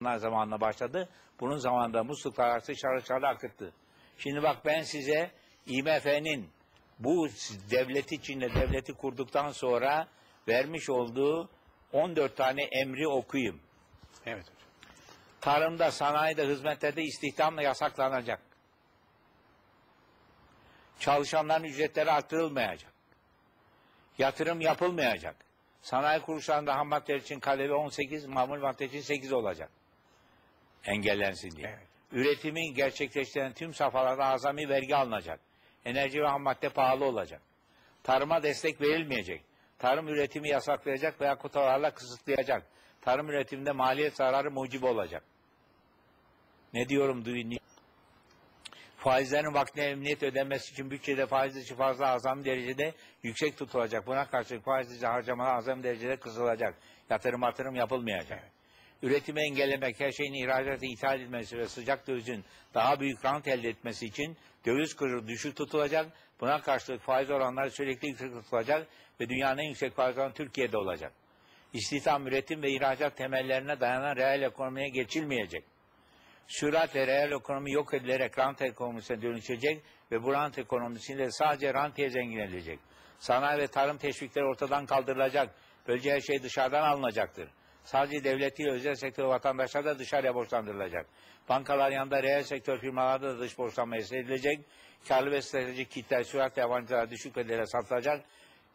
Bunlar zamanla başladı. Bunun zamanında musluklar açtı, çarı çarı akıttı. Şimdi bak ben size IMF'nin bu devleti içinde devleti kurduktan sonra vermiş olduğu 14 tane emri okuyayım. Evet hocam. Tarımda, sanayide, hizmetlerde istihdamla yasaklanacak. Çalışanların ücretleri arttırılmayacak. Yatırım yapılmayacak. Sanayi kuruluşlarında ham maddeler için KDV 18, mamul madde için 8 olacak. Engellensin diye. Evet. Üretimi gerçekleştiren tüm safhalarda azami vergi alınacak. Enerji ve ham madde pahalı olacak. Tarıma destek verilmeyecek. Tarım üretimi yasaklayacak veya kotalarla kısıtlayacak. Tarım üretiminde maliyet zararı mucibi olacak. Ne diyorum duyun. Faizlerin vaktine emniyet ödenmesi için bütçede faiz dışı fazla azami derecede yüksek tutulacak. Buna karşılık faiz dışı harcamalar azami derecede kısılacak. Yatırım atırım yapılmayacak. Üretimi engellemek, her şeyin ihracatı ithal edilmesi ve sıcak dövizin daha büyük rant elde etmesi için döviz kuru düşük tutulacak. Buna karşılık faiz oranları sürekli yüksek tutulacak ve dünyanın en yüksek faiz oranı Türkiye'de olacak. İstihdam, üretim ve ihracat temellerine dayanan reel ekonomiye geçilmeyecek. Süratle reel ekonomi yok edilerek rant ekonomisine dönüşecek ve bu rant ekonomisiyle sadece rantiye zengin edilecek. Sanayi ve tarım teşvikleri ortadan kaldırılacak. Böylece her şey dışarıdan alınacaktır. Sadece devlet değil özel sektör vatandaşlar da dışarıya borçlandırılacak. Bankalar yanında reel sektör firmalarda da dış borçlanma edilecek. Karlı ve stratejik kitler süratle yabancılara düşük bedele satılacak.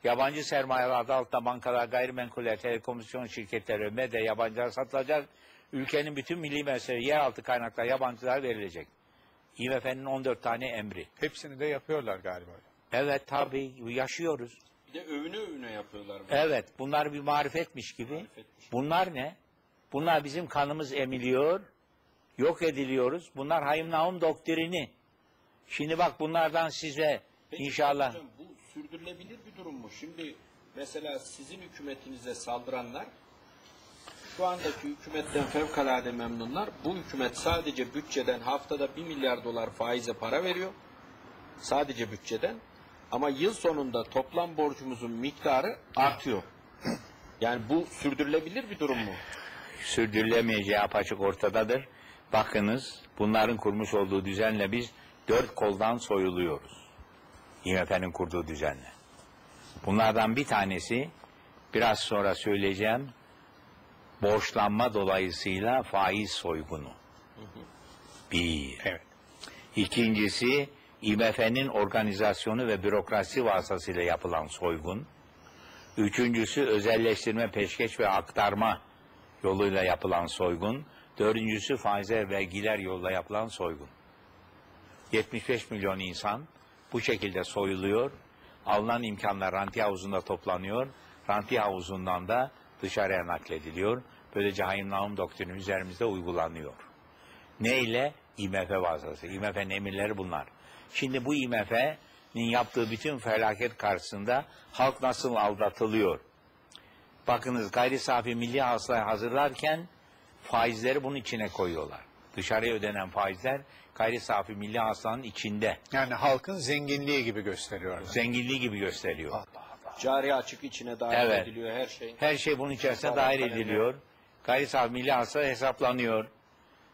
Yabancı sermayeler adı altında bankalar, gayrimenkuller, telekomünikasyon şirketleri medya yabancılara satılacak. Ülkenin bütün milli meseleleri, yeraltı kaynaklar yabancılara verilecek. IMF'nin 14 tane emri. Hepsini de yapıyorlar galiba. Evet tabii yaşıyoruz. Bir de övüne övüne yapıyorlar. bunu. Evet bunlar bir marifetmiş gibi. Marifetmiş. Bunlar ne? Bunlar bizim kanımız emiliyor, yok ediliyoruz. Bunlar Naum doktrini. Şimdi bak bunlardan size Peki, inşallah hocam, bu sürdürülebilir bir durum mu? Şimdi mesela sizin hükümetinize saldıranlar şu andaki hükümetten fevkalade memnunlar. Bu hükümet sadece bütçeden haftada 1 milyar dolar faize para veriyor. Sadece bütçeden. Ama yıl sonunda toplam borcumuzun miktarı artıyor. Yani bu sürdürülebilir bir durum mu? sürdürülemeyeceği apaçık ortadadır. Bakınız bunların kurmuş olduğu düzenle biz dört koldan soyuluyoruz. IMF'nin kurduğu düzenle. Bunlardan bir tanesi biraz sonra söyleyeceğim borçlanma dolayısıyla faiz soygunu. Bir. Evet. İkincisi IMF'nin organizasyonu ve bürokrasi vasıtasıyla yapılan soygun. Üçüncüsü özelleştirme, peşkeş ve aktarma yoluyla yapılan soygun. Dördüncüsü faize vergiler yoluyla yapılan soygun. 75 milyon insan bu şekilde soyuluyor. Alınan imkanlar rantiye havuzunda toplanıyor. Rantiye havuzundan da dışarıya naklediliyor. Böylece Naum doktrini üzerimizde uygulanıyor. Neyle? IMF vasıtası. IMF'nin emirleri bunlar. Şimdi bu IMF'nin yaptığı bütün felaket karşısında halk nasıl aldatılıyor? Bakınız gayri safi milli hasılayı hazırlarken faizleri bunun içine koyuyorlar. Dışarıya ödenen faizler gayri safi milli hasılanın içinde. Yani halkın zenginliği gibi gösteriyorlar. Zenginliği gibi gösteriyor. Allah Allah. Cari açık içine dahil Evet. ediliyor her şey. Her şey bunun içerisine dahil ediliyor. Gayri safi milli hasıla hesaplanıyor.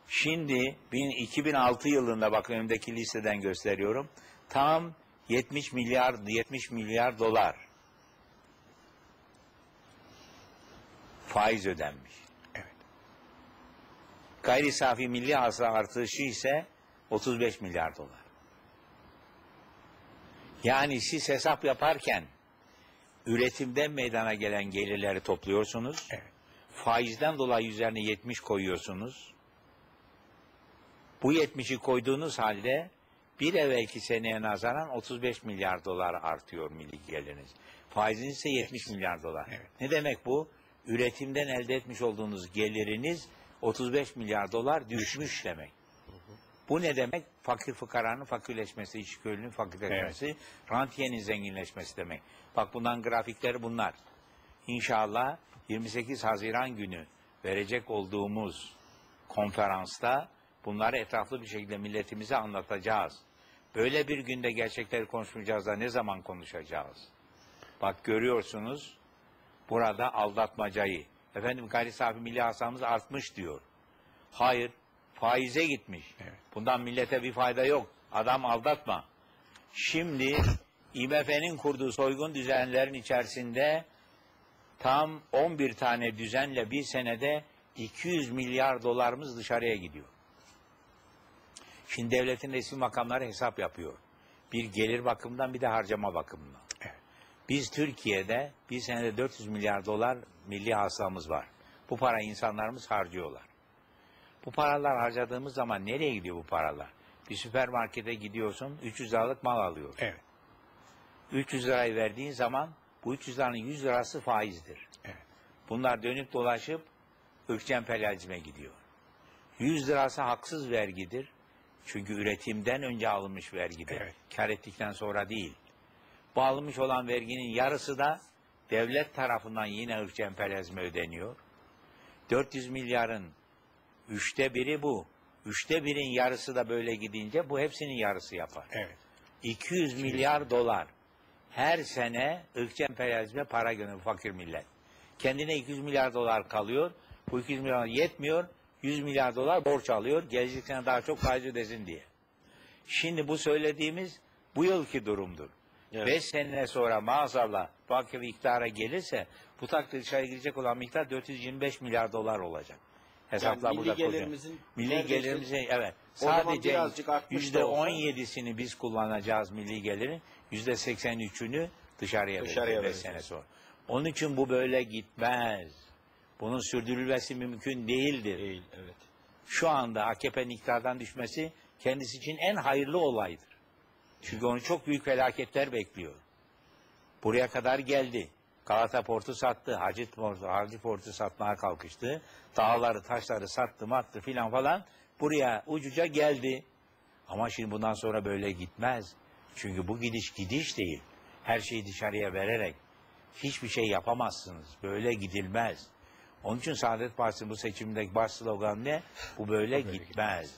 Şimdi bin- 2006 yılında bakın önümdeki listeden gösteriyorum. Tam 70 milyar 70 milyar dolar faiz ödenmiş. Evet. Gayri safi milli hasıla artışı ise 35 milyar dolar. Yani siz hesap yaparken üretimden meydana gelen gelirleri topluyorsunuz. Evet. Faizden dolayı üzerine 70 koyuyorsunuz. Bu 70'i koyduğunuz halde bir evvelki seneye nazaran 35 milyar dolar artıyor milli geliriniz. Faiziniz ise 70 milyar dolar. Evet. Ne demek bu? Üretimden elde etmiş olduğunuz geliriniz 35 milyar dolar düşmüş demek. Bu ne demek? Fakir fıkaranın fakirleşmesi, iş köylünün fakirleşmesi, rantiyenin zenginleşmesi demek. Bak bundan grafikleri bunlar. İnşallah 28 Haziran günü verecek olduğumuz konferansta bunları etraflı bir şekilde milletimize anlatacağız. Böyle bir günde gerçekleri konuşmayacağız da ne zaman konuşacağız? Bak görüyorsunuz burada aldatmacayı. Efendim gayri safi milli hasılamız artmış diyor. Hayır. Faize gitmiş. Evet. Bundan millete bir fayda yok. Adam aldatma. Şimdi IMF'nin kurduğu soygun düzenlerin içerisinde tam 11 tane düzenle bir senede 200 milyar dolarımız dışarıya gidiyor. Şimdi devletin resmi makamları hesap yapıyor. Bir gelir bakımından bir de harcama bakımından. Evet. Biz Türkiye'de bir senede 400 milyar dolar milli hasılamız var. Bu para insanlarımız harcıyorlar. Bu paralar harcadığımız zaman nereye gidiyor bu paralar? Bir süpermarkete gidiyorsun 300 liralık mal alıyorsun. Evet. 300 lirayı verdiğin zaman bu 300 liranın 100 lirası faizdir. Evet. Bunlar dönüp dolaşıp ırkçı emperyalizme gidiyor. 100 lirası haksız vergidir. Çünkü üretimden önce alınmış vergidir. Evet. Kar ettikten sonra değil. Bu alınmış olan verginin yarısı da devlet tarafından yine ırkçı emperyalizme ödeniyor. 400 milyarın üçte biri bu. Üçte birin yarısı da böyle gidince bu hepsinin yarısı yapar. Evet. 200 milyar dolar her sene ırkçı emperyalizme para gönderiyor fakir millet. Kendine 200 milyar dolar kalıyor. Bu 200 milyar yetmiyor. 100 milyar dolar borç alıyor. Gelecek sene daha çok faiz ödesin diye. Şimdi bu söylediğimiz bu yılki durumdur. 5 Evet. sene sonra maazallah AKP iktidara gelirse bu takdirde dışarı girecek olan miktar 425 milyar dolar olacak. Hesaplar milli burada gelirimizin milli gelirimizin evet sadece yüzde olsa- 17'sini biz kullanacağız milli gelirin yüzde 83'ünü dışarıya, Dışarıya 5 vereceğiz. sene sonra. Onun için bu böyle gitmez. Bunun sürdürülmesi mümkün değildir. Değil, evet. Şu anda AKP'nin iktidardan düşmesi kendisi için en hayırlı olaydır. Çünkü onu çok büyük felaketler bekliyor. Buraya kadar geldi. Galata Port'u sattı, Hacı Port'u, Hacı Port'u satmaya kalkıştı. Dağları, taşları sattı, mattı filan falan. Buraya ucuca geldi. Ama şimdi bundan sonra böyle gitmez. Çünkü bu gidiş gidiş değil. Her şeyi dışarıya vererek hiçbir şey yapamazsınız. Böyle gidilmez. Onun için Saadet Partisi'nin bu seçimdeki baş sloganı ne? Bu böyle gitmez.